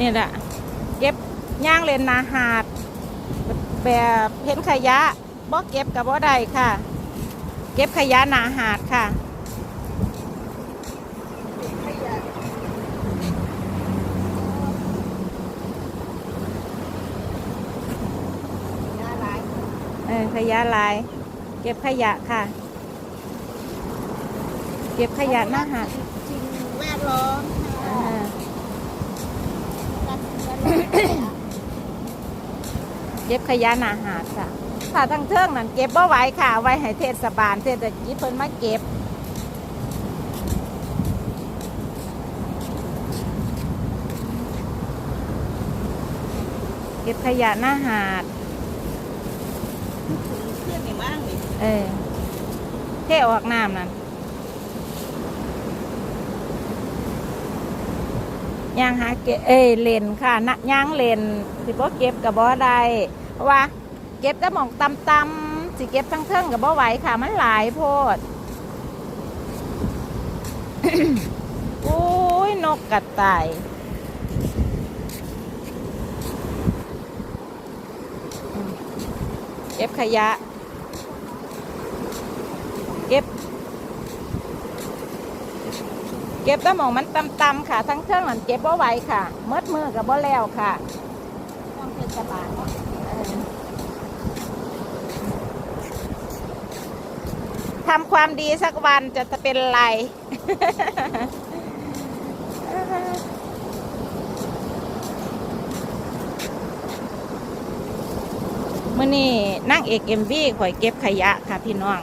นี่แหละเก็บย่างเลนนาหาด แบบเห็นขยะบ่เก็บกับบ่ได้ค่ะ เก็บขยะนาหาดค่ะเออขยะลาย เก็บขยะค่ะ เก็บขยะหน้าหาดสิ่งแวดล้อม อ่า กันแวดล้อม เก็บขยะหน้าหาดค่ะถ้าทั้งเทิงนั่นเก็บบ่ไหวค่ะ ไว้ให้เทศบาลเทศกิจเพิ่นมาเก็บเก็บขยะหน้าหาดเพื่อนนี่บ้างนี่เออเทออกน้ำนั่นยางหาเก็บเอ้ยเลนค่ะนะยางเลนสิบ่เก็บกับบ่ได้ เพราะว่าเก็บแต่หมองตำตำสิเก็บทั้งเทิงกับบ่ไหวค่ะ มันหลายโพดโอ้ยนกกระต่ายเก็บขยะ เก็บ เก็บต่หมองมันตำๆค่ะ ทั้งเทิงมันเก็บบ่ไหวค่ะเมดมือกับบ่แล้วค่ะต้องเทศบาลเนาะ ทำความดีสักวันจะจะเป็นไรมื่อนี้นั่งเอกเอ็มวีข่อยเก็บขยะค่ะพี่น้อง